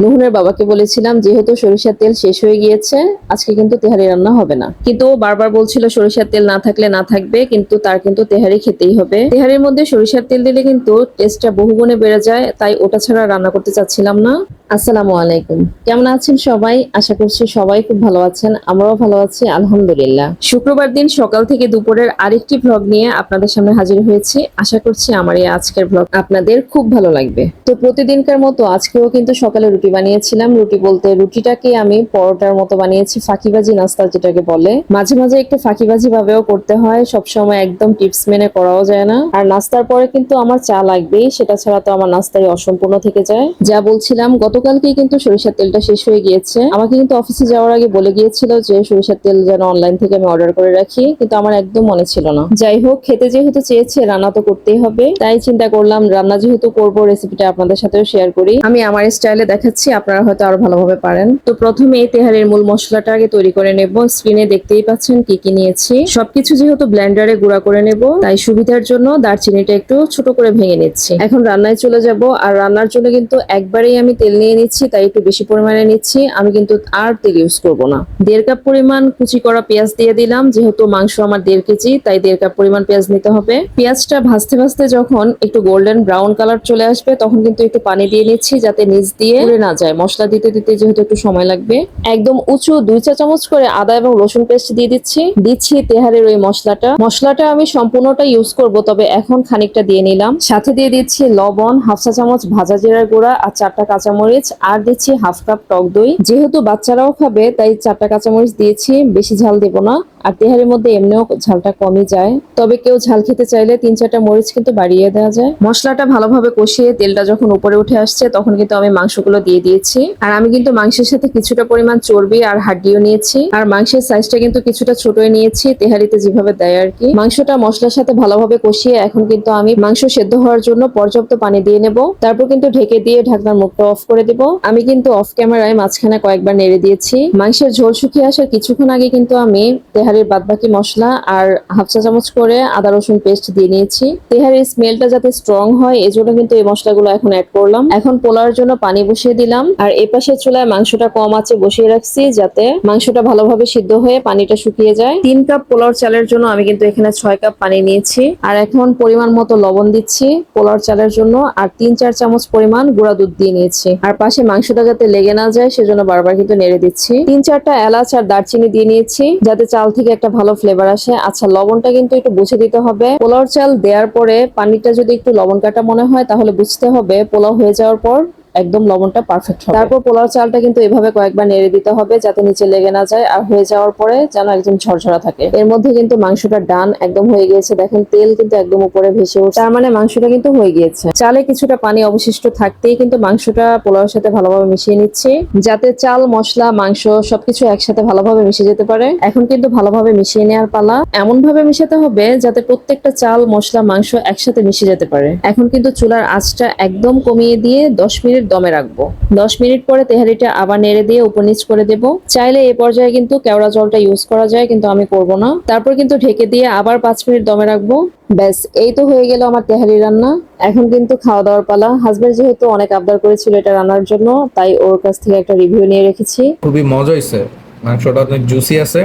নুহুনের বাবাকে বলেছিলাম, যেহেতু সরিষার তেল শেষ হয়ে গিয়েছে, আজকে কিন্তু তেহারি রান্না হবে না। কিন্তু ও বারবার বলছিল, সরিষার তেল না থাকলে না থাকবে, কিন্তু তার কিন্তু তেহারি খেতেই হবে। তেহারির মধ্যে সরিষার তেল দিলে কিন্তু টেস্টটা বহুগুণে বেড়ে যায়, তাই ওটা ছাড়া রান্না করতে চাচ্ছিলাম না। আসসালামু আলাইকুম। কেমন আছেন সবাই? আশা করছি সবাই খুব ভালো আছেন, আমরাও ভালো আছি, আলহামদুলিল্লাহ। শুক্রবার দিন সকাল থেকে দুপুরের আরেকটি ভ্লগ নিয়ে আপনাদের সামনে হাজির হয়েছি। আশা করছি আমার এই আজকের ভ্লগ আপনাদের খুব ভালো লাগবে। তো প্রতিদিনকার মতো আজকেও কিন্তু সকালে রুটি বানিয়েছিলাম। রুটি বলতে রুটিটাকে আমি পরোটার মতো বানিয়েছি, ফাঁকিবাজি, নাস্তা যেটাকে বলে। মাঝে মাঝে একটু ফাঁকিবাজি ভাবেও করতে হয়, সবসময় একদম টিপস মেনে করাও যায় না। আর নাস্তার পরে কিন্তু আমার চা লাগবেই, সেটা ছাড়া তো আমার নাস্তায় অসম্পূর্ণ থেকে যায়। যা বলছিলাম, গতকালকেই কিন্তু সরিষার তেলটা শেষ হয়ে গিয়েছে। আমাকে কিন্তু অফিসে যাওয়ার আগে বলে গিয়েছিল যে সরিষার তেল যেন অনলাইন থেকে আমি অর্ডার করে রাখি, কিন্তু আমার একদম মনে ছিল না। যাই হোক, খেতে যেহেতু চেয়েছে, রান্না তো করতেই হবে। তাই চিন্তা করলাম, রান্না যেহেতু করব রেসিপিটা আপনাদের সাথেও শেয়ার করি। আমি আমার স্টাইলে দেখাচ্ছি, আপনারা হয়তো আরও ভালোভাবে পারেন। তো প্রথমে এই তেহারের মূল মশলাটা আগে তৈরি করে নেব। স্ক্রিনে দেখতেই পাচ্ছেন কি কি নিয়েছি। সবকিছু যেহেতু ব্লেন্ডারে গুঁড়া করে নেব, তাই সুবিধার জন্য দারচিনিটা একটু ছোট করে ভেঙে নিচ্ছি। এখন রান্নায় চলে যাব। আর রান্নার জন্য কিন্তু একবারেই আমি তেল নিয়ে নিচ্ছি, তাই একটু বেশি পরিমাণে নিচ্ছি। আমি কিন্তু আর তেল ইউজ করব না। দেড় কাপ পরিমাণ কুচি করা পেঁয়াজ দিয়ে দিলাম। যেহেতু মাংস আমার দেড় কেজি, তাই দেড় কাপ পরিমাণ পেঁয়াজ নিতে হবে। পেঁয়াজটা ভাজতে ভাজতে যখন একটু গোল্ডেন ব্রাউন কালার চলে আসবে, তখন কিন্তু একটু পানি দিয়ে নিচ্ছি, যাতে নিচ দিয়ে না যায়। মশলা দিতে দিতে যেহেতু একটু সময় লাগবে, একদম উঁচু দুই চা চামচ করে আদা এবং রসুন পেস্ট দিয়ে দিচ্ছি। দিচ্ছি তেহারের ওই মশলাটা। মশলাটা আমি সম্পূর্ণটা ইউজ করব, তবে এখন খানিকটা দিয়ে নিলাম। সাথে দিয়ে দিচ্ছি লবণ, হাফ চা চামচ ভাজা জিরার গুঁড়া আর চারটা কাঁচামরিচ, আর দিচ্ছি হাফ কাপ টক দই। যেহেতু বাচ্চারাও খাবে, তাই চারটা কাঁচামরিচ দিয়েছি, বেশি ঝাল দেবো না। আর তেহারের মধ্যে এমনিও ঝালটা কমই যায়। তবে কেউ ঝাল খেতে চাইলে তিন চারটা মরিচ কিন্তু বাড়িয়ে দেওয়া যায়। মশলাটা ভালোভাবে কষিয়ে তেলটা যখন উপরে উঠে আসছে, তখন কিন্তু আমি মাংসগুলো দিয়ে দিয়েছি। আর আমি কিন্তু মাংসের সাথে কিছুটা পরিমাণ চর্বি আর হাড্ডিও নিয়েছি। আর মাংসের সাইজটা কিন্তু কিছুটা ছোটই নিয়েছি, তেহারিতে যেভাবে দেয় আর কি। মাংসটা মশলার সাথে ভালোভাবে কষিয়ে এখন কিন্তু আমি মাংস সেদ্ধ হওয়ার জন্য পর্যাপ্ত পানি দিয়ে নেব। তারপর কিন্তু ঢেকে দিয়ে ঢাকনার মুখটা অফ করে দেব। আমি কিন্তু অফ ক্যামেরায় মাঝখানে কয়েকবার নেড়ে দিয়েছি। মাংসের ঝোল শুকিয়ে আসার কিছুক্ষণ আগে কিন্তু আমি তেহারির বাদবাকি মশলা আর হাফ চা চামচ করে আদা রসুন পেস্ট দিয়ে নিয়েছি। তেহারির স্মেলটা যাতে স্ট্রং হয়, এজন্য কিন্তু এই মশলাগুলো এখন অ্যাড করলাম। এখন পোলার জন্য পানি বসিয়ে দিলাম। আর এ পাশের চুলায় মাংসটা কম আছে বসিয়ে রাখছি যাতে মাংসটা ভালোভাবে সিদ্ধ হয়ে পানিটা শুকিয়ে যায়। তিন কাপ পোলার চালের জন্য আমি কিন্তু এখানে ছয় কাপ পানি নিয়েছি। আর এখন পরিমাণ মতো লবণ দিচ্ছি পোলার চালের জন্য। আর তিন চার চামচ পরিমাণ গুঁড়া দুধ দিয়ে নিয়েছি। আর পাশে মাংসটা যাতে লেগে না যায় সেজন্য বারবার কিন্তু নেড়ে দিচ্ছি। তিন চারটা এলাচ আর দারচিনি দিয়ে নিয়েছি যাতে চাল থেকে একটা ভালো ফ্লেভার আসে। আচ্ছা লবণটা কিন্তু একটু বুঝে দিতে হবে। পোলাও চাল দেওয়ার পরে পানিটা যদি একটু লবণ কাটা মনে হয় তাহলে বুঝতে হবে পোলাও হয়ে যাওয়ার পর একদম লবণটা পারফেক্ট হবে। তারপর পোলাও চালটা কিন্তু এভাবে কয়েকবার নেড়ে দিতে হবে যাতে নিচে লেগে না যায় আর হয়ে যাওয়ার পরে যেন একদম ঝরঝরা থাকে। এর মধ্যে কিন্তু মাংসটা ডান একদম হয়ে গিয়েছে। দেখেন তেল কিন্তু একদম উপরে ভেসে উঠছে। তার মানে মাংসটা কিন্তু হয়ে গিয়েছে। চালে কিছুটা পানি অবশিষ্ট থাকতেই কিন্তু মাংসটা পোলাওর সাথে ভালোভাবে মিশিয়ে নিচ্ছি। যাতে চাল, মশলা, মাংস সবকিছু একসাথে ভালোভাবে মিশে যেতে পারে। এখন কিন্তু ভালোভাবে মিশিয়ে নেওয়ার পালা। এমন ভাবে মিশাতে হবে যাতে প্রত্যেকটা চাল, মশলা, মাংস একসাথে মিশে যেতে পারে। এখন কিন্তু চুলার আঁচটা একদম কমিয়ে দিয়ে দশ মিনিট দমে রাখব। দশ মিনিট পরে তেহারিটা আবার নেড়ে দিয়ে উপর নিচ করে দেব। চাইলে এই পর্যায়ে কিন্তু কেওড়া জলটা ইউজ করা যায়, কিন্তু আমি করব না। তারপর কিন্তু ঢেকে দিয়ে আবার পাঁচ মিনিট দমে রাখব। ব্যাস, এই তো হয়ে গেল আমার তেহারি রান্না। এখন কিন্তু খাওয়া দাওয়ার পালা। হাজবেন্ড যেহেতু অনেক আবদার করেছিল এটা রান্নার জন্য, তাই ওর কাছ থেকে একটা রিভিউ নিয়ে রেখেছি। খুবই মজা হয়েছে মাংসটা অনেক জুসি আছে,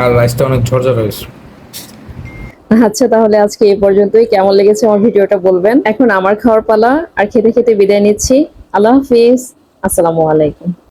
আর রাইসটা অনেক ঝরঝর হয়েছে আচ্ছা তাহলে আজকে এই পর্যন্তই। কেমন লেগেছে আমার ভিডিওটা বলবেন। এখন আমার খাওয়ার পালা, আর খেতে খেতে বিদায় নিচ্ছি। আল্লাহ হাফিজ। আসসালামু আলাইকুম।